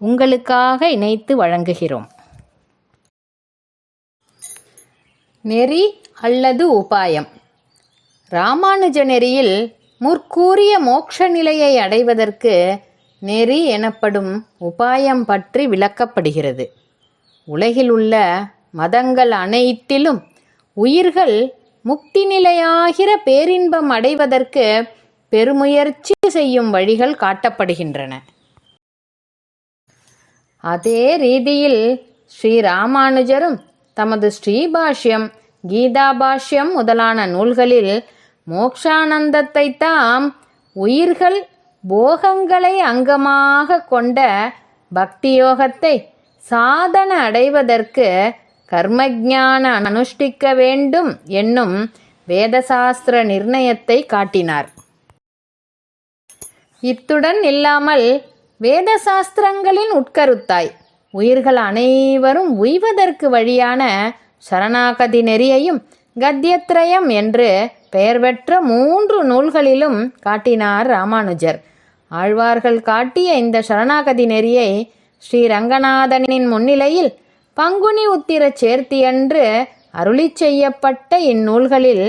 உங்களுக்காக இணைத்து வழங்குகிறோம். நெறி அல்லது உபாயம். ராமானுஜ நெறியில் முற்கூறிய மோட்ச நிலையை அடைவதற்கு நெறி எனப்படும் உபாயம் பற்றி விளக்கப்படுகிறது. உலகில் உள்ள மதங்கள் அனைத்திலும் உயிர்கள் முக்தி நிலையாகிற பேரின்பம் அடைவதற்கு பெருமுயற்சி செய்யும் வழிகள் காட்டப்படுகின்றன. அதே ரீதியில் ஸ்ரீராமானுஜரும் தமது ஸ்ரீபாஷ்யம் கீதாபாஷ்யம் முதலான நூல்களில் மோக்ஷானந்தத்தை தாம் உயிர்கள் போகங்களை அங்கமாக கொண்ட பக்தியோகத்தை சாதன அடைவதற்கு கர்மஜான அனுஷ்டிக்க வேண்டும் என்னும் வேதசாஸ்திர நிர்ணயத்தை காட்டினார். இத்துடன் இல்லாமல் வேத சாஸ்திரங்களின் உட்கருத்தாய். உயிர்கள் அனைவரும் உய்வதற்கு வழியான சரணாகதி நெறியையும் கத்தியத்ரயம் என்று பெயர் பெற்ற மூன்று நூல்களிலும் காட்டினார் ராமானுஜர். ஆழ்வார்கள் காட்டிய இந்த சரணாகதி நெறியை ஸ்ரீ ரங்கநாதனின் முன்னிலையில் பங்குனி உத்திர சேர்த்தியன்று அருளி செய்யப்பட்ட இந்நூல்களில்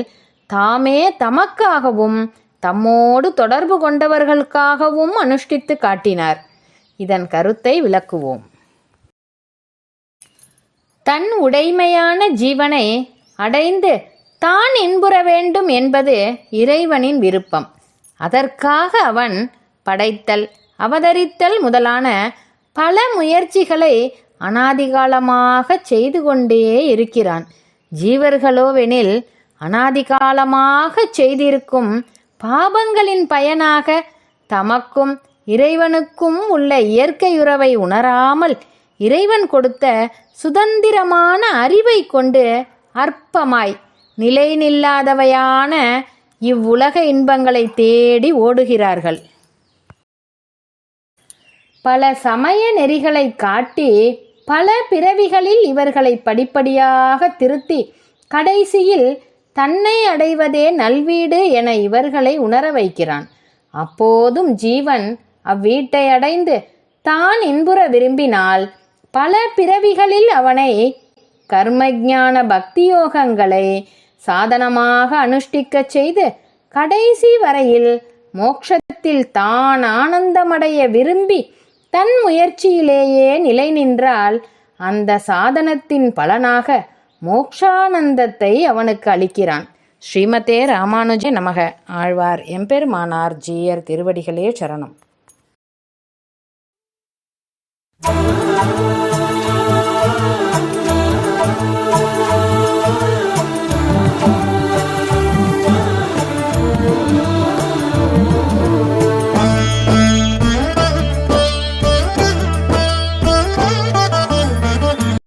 தாமே தமக்காகவும் தம்மோடு தொடர்பு கொண்டவர்களுக்காகவும் அனுஷ்டித்து காட்டினார். இதன் கருத்தை விளக்குவோம். தன் உடைமையான ஜீவனை அடைந்து தான் இன்புற வேண்டும் என்பது இறைவனின் விருப்பம். அதற்காக அவன் படைத்தல் அவதரித்தல் முதலான பல முயற்சிகளை அனாதிகாலமாக செய்து கொண்டே இருக்கிறான். ஜீவர்களோவெனில் அனாதிகாலமாக செய்திருக்கும் பாபங்களின் பயனாக தமக்கும் இறைவனுக்கும் உள்ள இயற்கையுறவை உணராமல் இறைவன் கொடுத்த சுதந்திரமான அறிவை கொண்டு அற்பமாய் நிலை நில்லாதவையான இவ்வுலக இன்பங்களை தேடி ஓடுகிறார்கள். பல சமய நெறிகளை காட்டி பல பிறவிகளில் இவர்களை படிப்படியாக திருத்தி கடைசியில் தன்னை அடைவதே நல்வீடு என இவர்களை உணர வைக்கிறான். அப்போதும் ஜீவன் அவ்வீட்டை அடைந்து தான் இன்புற விரும்பினால் பல பிறவிகளில் அவனை கர்மஜான பக்தியோகங்களை சாதனமாக அனுஷ்டிக்கச் செய்து கடைசி வரையில் மோட்சத்தில் தான் ஆனந்தமடைய விரும்பி தன் முயற்சியிலேயே நிலை நின்றால் அந்த சாதனத்தின் பலனாக மோக்ஷானந்தத்தை அவனுக்கு அளிக்கிறான். ஸ்ரீமதே ராமானுஜ நமக. ஆழ்வார் எம்பெருமானார் ஜீயர் திருவடிகளே சரணம்.